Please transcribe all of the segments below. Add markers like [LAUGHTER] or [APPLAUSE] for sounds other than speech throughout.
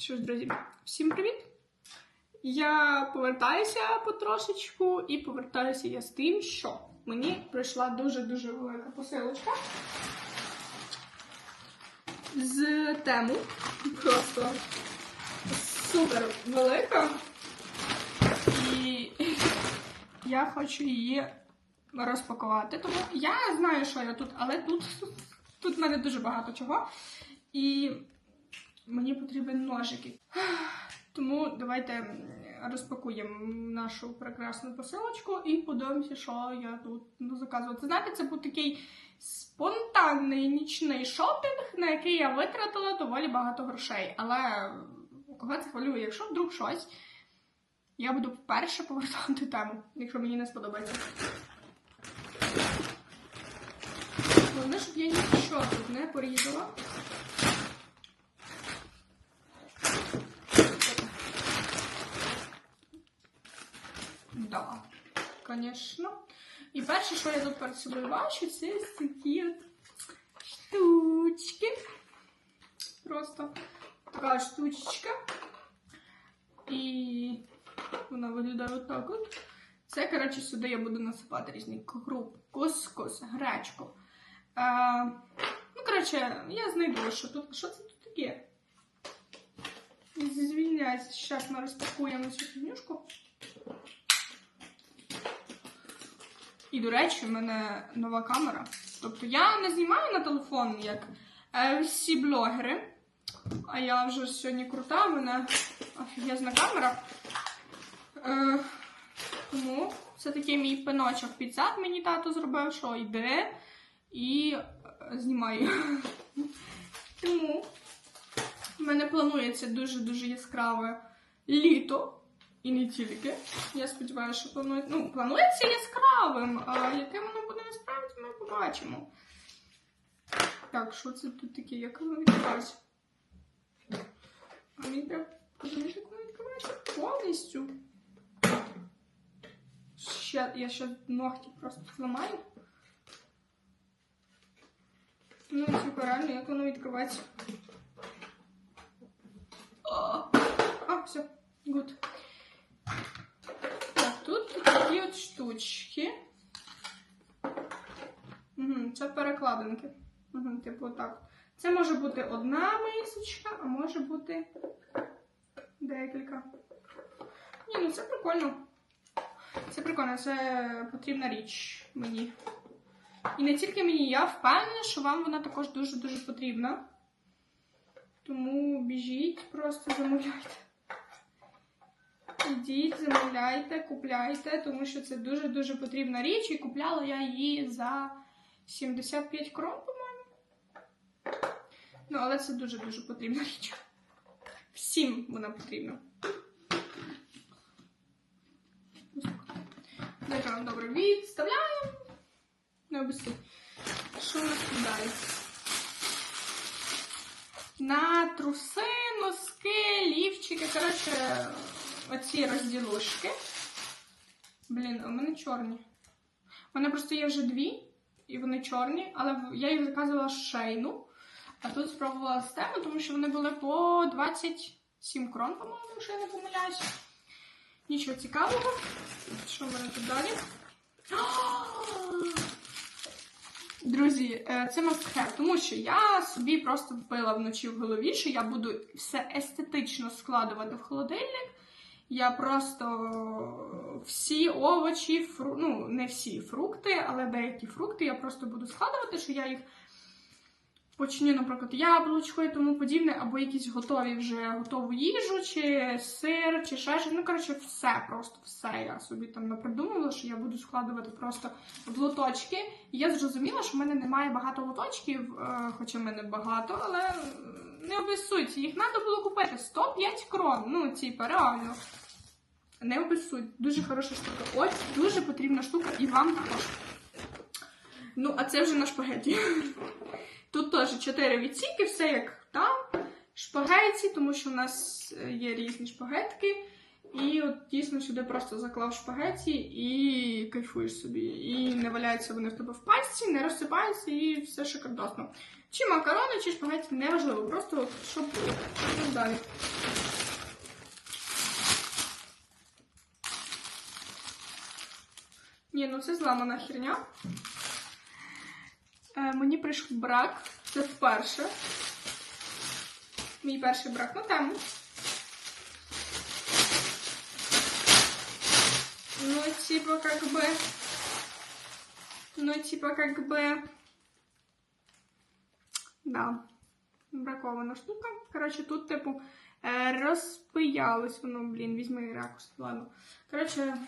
Що ж, друзі, всім привіт! Я повертаюся потрошечку і повертаюся я з тим, що мені прийшла дуже-дуже велика посилочка з тему. Просто супер велика. І я хочу її розпакувати. Тому я знаю, що я тут, але тут, тут в мене дуже багато чого. І мені потрібен ножики. Тому давайте розпакуємо нашу прекрасну посилочку і подивимося, що я тут буду заказувати. Знаєте, це був такий спонтанний нічний шопінг, на який я витратила доволі багато грошей. Але кого це хвилює? Якщо вдруг щось, я буду вперше повертати тему, якщо мені не сподобається. Головне, щоб я нічого тут не порізала. Да, звісно. І перше, що я тут перед собою бачу, це такі штучки. Просто така штучечка. І вона виглядає отак от. Це, коротше, сюди я буду насипати різні круп, кускус, гречку. Е, ну, коротше, я знайду, що тут. Що це тут таке? Звільняйся, зараз ми розпакуємо цю фігнюшку. І, до речі, в мене нова камера. Тобто я не знімаю на телефон, як е, всі блогери. А я вже сьогодні крута, в мене офігезна камера. Е, тому це такий мій пиночок підсад мені тато зробив, що йде і е, знімаю. Тому в мене планується дуже-дуже яскраве літо. І не тільки. Я сподіваюся, що планує... ну, планується яскравим. А яке воно буде насправді, ми побачимо. Так, що це тут таке? Як воно відкривається? А мені треба подивитися, як воно відкривається повністю. Ще, я ще ногті просто зламаю. Ну, типу, реально, як воно відкривається. А все, гуд. Так, такі от штучки. Угу, це перекладинки. Угу, типу так. Це може бути одна мисочка, а може бути декілька. Ні, ну це прикольно. Це прикольно, це потрібна річ мені. І не тільки мені, я впевнена, що вам вона також дуже-дуже потрібна. Тому біжіть, просто замовляйте. Ідіть, замовляйте, купляйте, тому що це дуже-дуже потрібна річ. І купляла я її за 75 крон, по-моєму. Ну, але це дуже-дуже потрібна річ. Всім вона потрібна. Вам добре відставляємо. Не обіцяй. Що у нас далі? На труси, носки, лівчики, коротше, оці розділушки. Блін, в мене чорні. У мене просто є вже дві, і вони чорні, але я їх заказувала шейну. А тут спробувала з тему, тому що вони були по 27 крон, по-моєму, якщо я не помиляюсь. Нічого цікавого. Що в мене тут далі? [GASPS] Друзі, е, це мастхев, тому що я собі просто вбила вночі в голові, що я буду все естетично складувати в холодильник. Я просто всі овочі, фру... ну не всі фрукти, але деякі фрукти я просто буду складувати, що я їх почню, наприклад, яблучко і тому подібне, або якісь готові вже готову їжу, чи сир, чи ще щось. Ну, коротше, все, просто все. Я собі там напридумувала, що я буду складувати просто в лоточки. І я зрозуміла, що в мене немає багато лоточків, е, хоча в мене багато, але не обіссуйте, їх треба було купити 105 крон. Ну, типа, реально. Не обіссуйте. Дуже хороша штука. Ось дуже потрібна штука і вам також. Ну, а це вже на шпагеті. Тут теж 4 відсіки, все як там. Шпагеті, тому що в нас е, є різні шпагетки. І от дійсно сюди просто заклав шпагеті і кайфуєш собі. І не валяються вони в тебе в пастці, не розсипаються і все шикардосно. Чи макарони, чи шпагеті, неважливо. Просто щоб було. Далі? Ні, ну це зламана херня. Е, мені прийшов брак. Це вперше. Мій перший брак на тему. Ну, типа, как бы... Ну, типа, как бы... Да. Бракована штука. Коротше, тут, типу, е, розпиялось воно, блін, візьми ракурс, ладно. Коротше,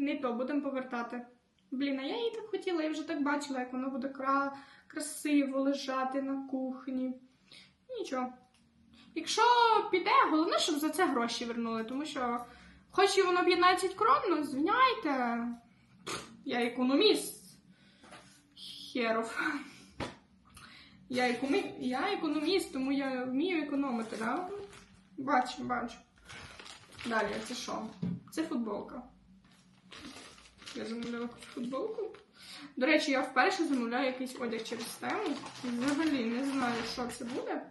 не то, будемо повертати. Блін, а я її так хотіла, я вже так бачила, як воно буде кра... красиво лежати на кухні. Нічого. Якщо піде, головне, щоб за це гроші вернули, тому що, хоч і воно 15 крон, ну звиняйте. Я економіст. Херов. Я, економі... я економіст, тому я вмію економити, да? Бачу, бачу. Далі, це що? Це футболка. Я замовляла футболку. До речі, я вперше замовляю якийсь одяг через тему. Взагалі не знаю, що це буде.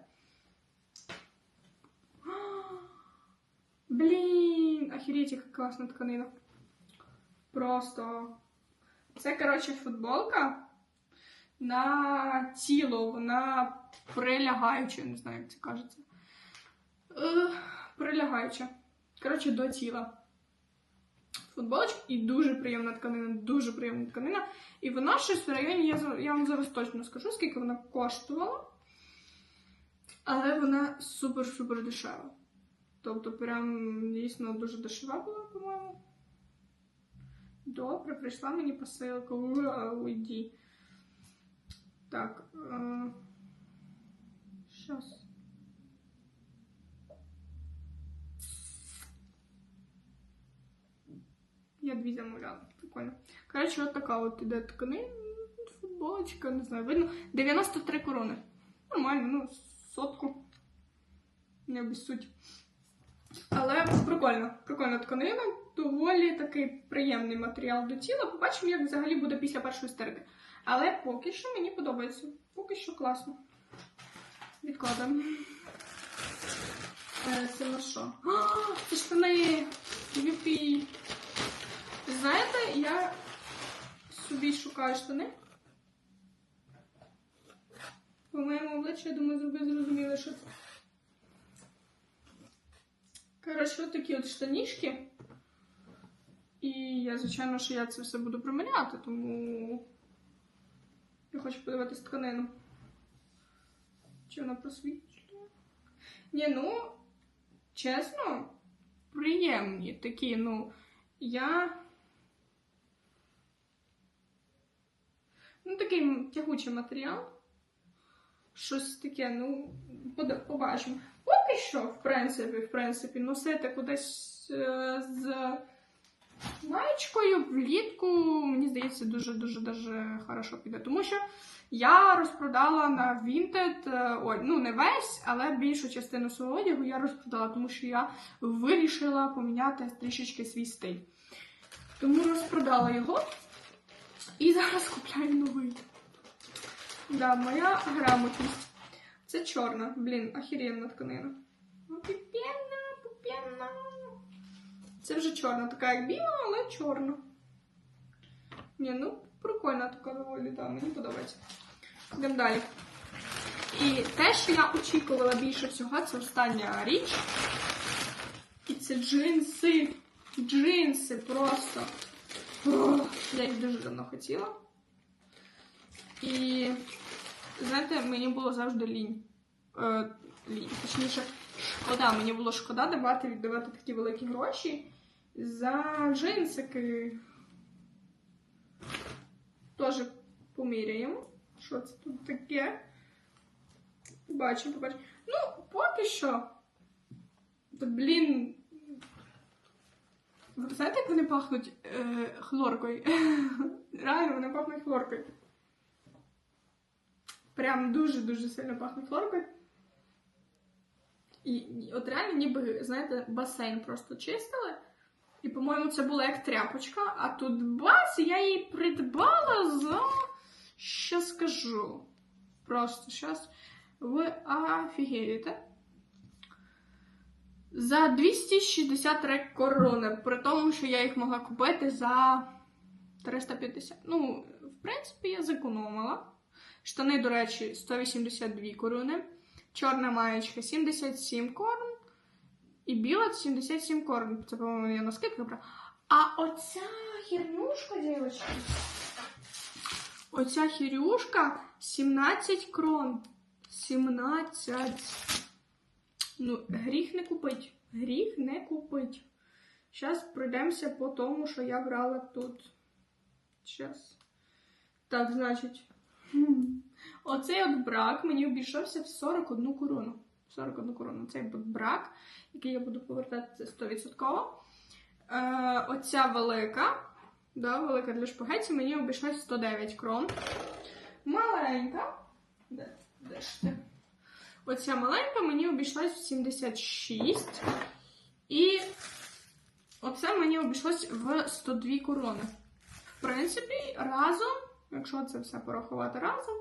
Блін, охереть, яка класна тканина. Просто. Це, коротше, футболка на тіло, вона прилягаюча, не знаю, як це кажеться. Е, прилягаюча. Коротше, до тіла. Футболочка і дуже приємна тканина, дуже приємна тканина. І вона щось в районі, я, я вам зараз точно скажу, скільки вона коштувала. Але вона супер-супер дешева. Тобто, прям дійсно дуже дешева була, по-моєму. Добре, прийшла мені посилка. Уйди. Так. Е... Щас. Я дві замовляла. Прикольно. Коротше, от така от іде тканина, футболочка, не знаю, видно. 93 корони. Нормально, ну, сотку. Не обіссудь. Але прикольно, прикольна тканина, доволі такий приємний матеріал до тіла. Побачимо, як взагалі буде після першої стирки. Але поки що мені подобається. Поки що класно. Відкладаємо. Е, Це на що? Це штани! Юпі! Знаєте, я собі шукаю штани. По моєму обличчю, я думаю, ви зрозуміли, що це. Коротше, от такі от штанішки. І я, звичайно, що я це все буду приміряти, тому я хочу подивитись тканину. Чи вона просвітлює? Ні, ну, чесно, приємні такі, ну, я. Ну, такий тягучий матеріал. Щось таке, ну, побачимо. Поки що, в принципі, в принципі, носити кудись е, з маєчкою влітку, мені здається, дуже-дуже дуже хорошо піде. Тому що я розпродала на Vinted, е, ой, ну не весь, але більшу частину свого одягу я розпродала, тому що я вирішила поміняти трішечки свій стиль. Тому розпродала його і зараз купляю новий. Да, моя грамотність. Це чорна, блін, охеренна тканина. Ну, піпенна, піпенна. Це вже чорна, така як біла, але чорна. Ні, ну прикольна така доволі, да, мені подобається. Йдемо далі. І те, що я очікувала більше всього, це остання річ. І це джинси. Джинси просто. Я їх дуже давно хотіла. І знаєте, мені було завжди лінь. Е, лінь. Точніше, шкода. Мені було шкода давати віддавати такі великі гроші за джинсики. Теж поміряємо. Що це тут таке? Бачимо, побачимо. Ну, поки що. Та, блін. Ви знаєте, як вони пахнуть е, хлоркою? [LAUGHS] Реально, вони пахнуть хлоркою. Прям дуже-дуже сильно пахнуть хлоркою. І, і от реально, ніби, знаєте, басейн просто чистили. І, по-моєму, це була як тряпочка, а тут бац, я її придбала за. Що скажу? Просто щас ви офігієте. За 263 корони, при тому, що я їх могла купити за 350. Ну, в принципі, я зекономила. Штани, до речі, 182 корони. Чорна маєчка 77 корон. І біла 77 корон. Це, по-моєму, я на скидку брала. А оця хірнюшка, дівчатки. Оця хірюшка 17 крон. 17. Ну, гріх не купить. Гріх не купить. Зараз пройдемося по тому, що я брала тут. Зараз. Так, значить. [LAUGHS] Оцей от брак мені обійшовся в 41 корону. 41 корону. Цей брак, який я буду повертати це 100%. Е, оця велика. Да, велика для шпагеті мені обійшлась 109 крон. Маленька. Де, де ж ти? Оця маленька мені обійшлась в 76. І оце мені обійшлось в 102 корони. В принципі, разом, якщо це все порахувати разом.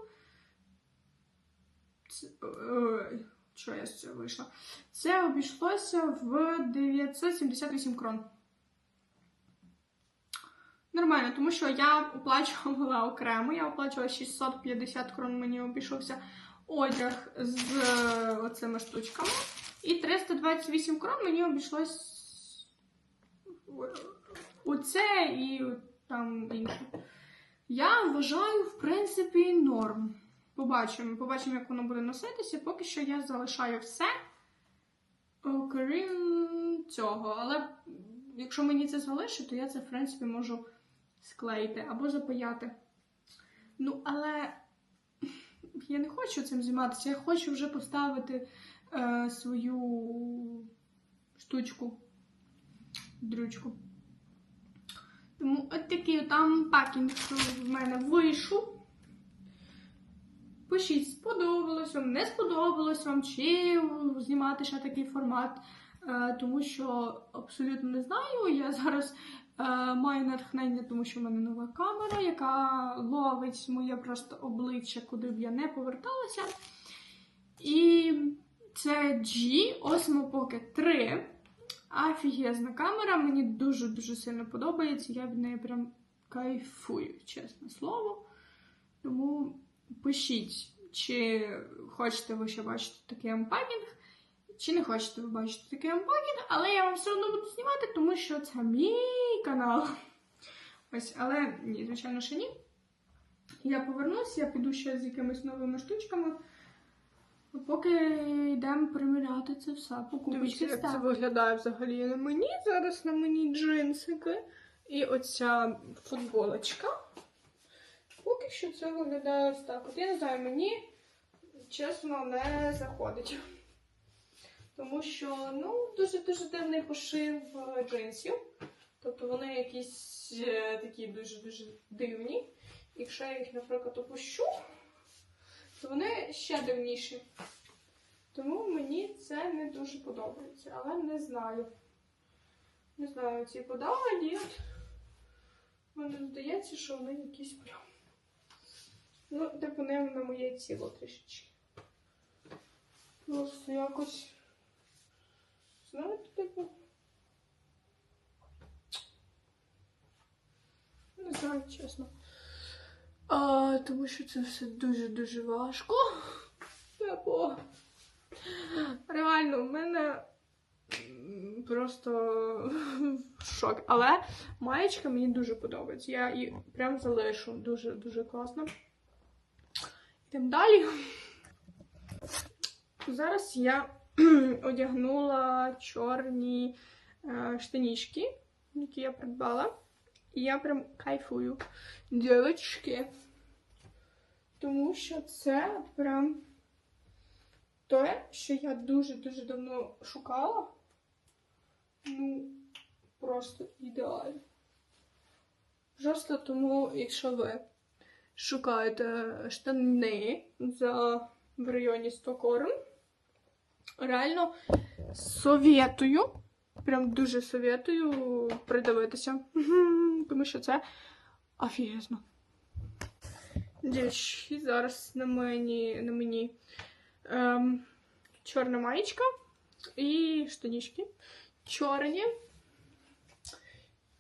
Що я з цього вийшла? Це обійшлося в 978 крон. Нормально, тому що я оплачувала [LAUGHS] окремо, я оплачувала 650 крон, мені обійшовся одяг з е, оцими штучками. І 328 крон мені обійшлось оце і там інше. Я вважаю, в принципі, норм. Побачимо, побачимо, як воно буде носитися. Поки що я залишаю все, окрім цього. Але якщо мені це залишить, то я це, в принципі, можу склеїти або запаяти. Ну, але я не хочу цим займатися. Я хочу вже поставити е, свою штучку, дрючку. Тому от такий там пакінг в мене вийшов. Пишіть, сподобалось вам, не сподобалось вам, чи знімати ще такий формат, Е, тому що абсолютно не знаю. Я зараз маю натхнення, тому що в мене нова камера, яка ловить моє просто обличчя, куди б я не поверталася. І це G Osmo Pocket 3. Офігезна камера, мені дуже-дуже сильно подобається. Я від неї прям кайфую, чесне слово. Тому пишіть, чи хочете ви ще бачити такий ампакінг, чи не хочете ви бачити такий ампакінг, але я вам все одно буду знімати, тому що це мій канал. Ось, але ні, звичайно, ще ні. Я повернусь, я піду ще з якимись новими штучками. Поки йдемо приміряти це все, покупочки як це виглядає взагалі на мені. Зараз на мені джинсики і оця футболочка. Поки що це виглядає ось так. От я не знаю, мені чесно не заходить. Тому що ну, дуже-дуже дивний пошив е, джинсів. Тобто вони якісь е, такі дуже-дуже дивні. Якщо я їх, наприклад, опущу, то вони ще дивніші. Тому мені це не дуже подобається, але не знаю. Не знаю, ці подалі. Мені здається, що вони якісь прям. Ну, типу, не на моє тіло трішечки. Просто якось. Знаєте, типу. Не чесно. А, тому що це все дуже-дуже важко. Типу. Реально, в мене просто шок. Але маєчка мені дуже подобається. Я її прям залишу. Дуже дуже класно. Йдемо далі. Зараз я [CLEARS THROAT] одягнула чорні е, штанішки, які я придбала. І я прям кайфую. Дівчатки. Тому що це прям те, що я дуже-дуже давно шукала. Ну, просто ідеально. Просто тому, якщо ви шукаєте штани за в районі 100 корон, реально совєтую, прям дуже совєтую придивитися. Тому що це офігезно. Дівчатки, зараз на мені, на мені ем, чорна маєчка І штанішки чорні.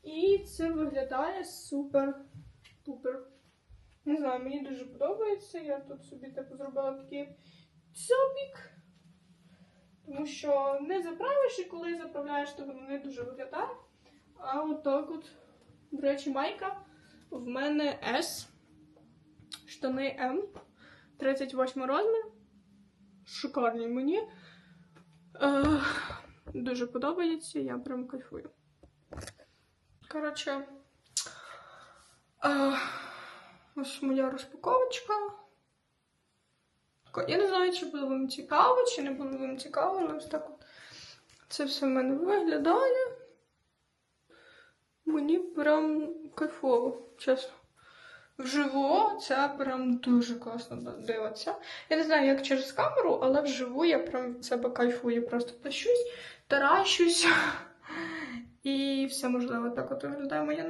І це виглядає супер-пупер. Не знаю, мені дуже подобається. Я тут собі типу зробила такий цьобік. Тому що не заправиш, і коли заправляєш, то воно не дуже виглядає. А от от, до речі, майка в мене S, штани М, 38 розмір. Шикарні мені. Е, дуже подобається, я прям кайфую. Коротше, е, ось моя розпаковочка. Тако, Я не знаю, чи було вам цікаво, чи не було вам цікаво, але ось так от це все в мене виглядає. Мені прям кайфово, чесно. Вживу це прям дуже класно дивиться. Я не знаю, як через камеру, але вживу я прям від себе кайфую. Просто тащусь, таращусь. [LAUGHS] І все можливо так от виглядає моя. Е,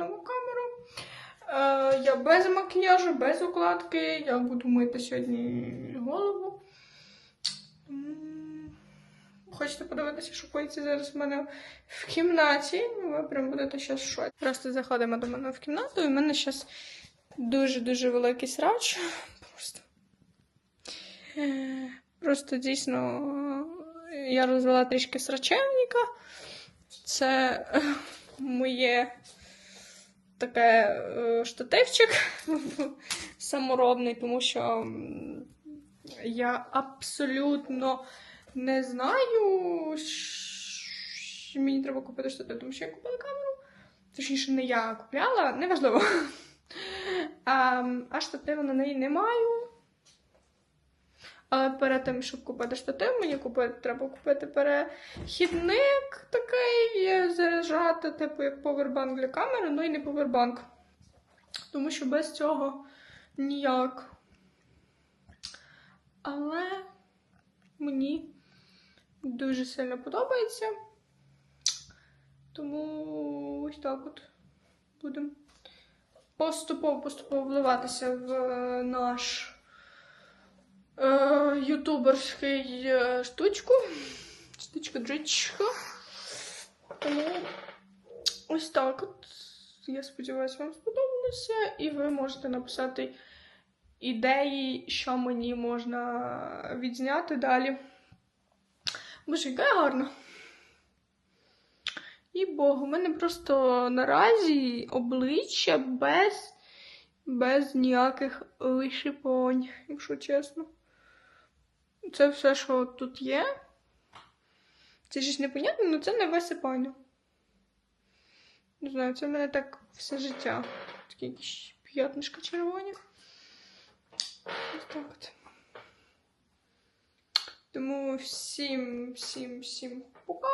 я без макіяжу, без укладки. Я буду мити сьогодні голову. Хочете подивитися, що коїться зараз в мене в кімнаті? Ви прям будете в шоці. Просто заходимо до мене в кімнату, і в мене зараз дуже-дуже великий срач. Просто. Е, Просто дійсно е, я розвела трішки срачевника. Це е, моє таке е, штативчик [LAUGHS] саморобний, тому що я абсолютно не знаю. що Мені треба купити штатив, тому що я купила камеру. Точніше, не я купляла, неважливо. [LAUGHS] А, а штативу на неї не маю. Але перед тим, щоб купити штатив, мені купити, треба купити перехідник такий, заряджати, типу як повербанк для камери, ну і не повербанк. Тому що без цього ніяк. Але мені дуже сильно подобається. Тому ось так от будемо поступово-поступово вливатися в е, наш е, ютуберський е, штучку. Штучка джичка. Тому ось так от. Я сподіваюся, вам сподобалося. І ви можете написати ідеї, що мені можна відзняти далі. Боже, яка гарна. І Богу, у мене просто наразі обличчя без, без ніяких вишипань, якщо чесно. Це все, що тут є. Це ж непонятно, але це не висипання. Не знаю, це в мене так все життя. Такі якісь п'ятнишка червоні. Ось так от. Тому всім, всім, всім пока.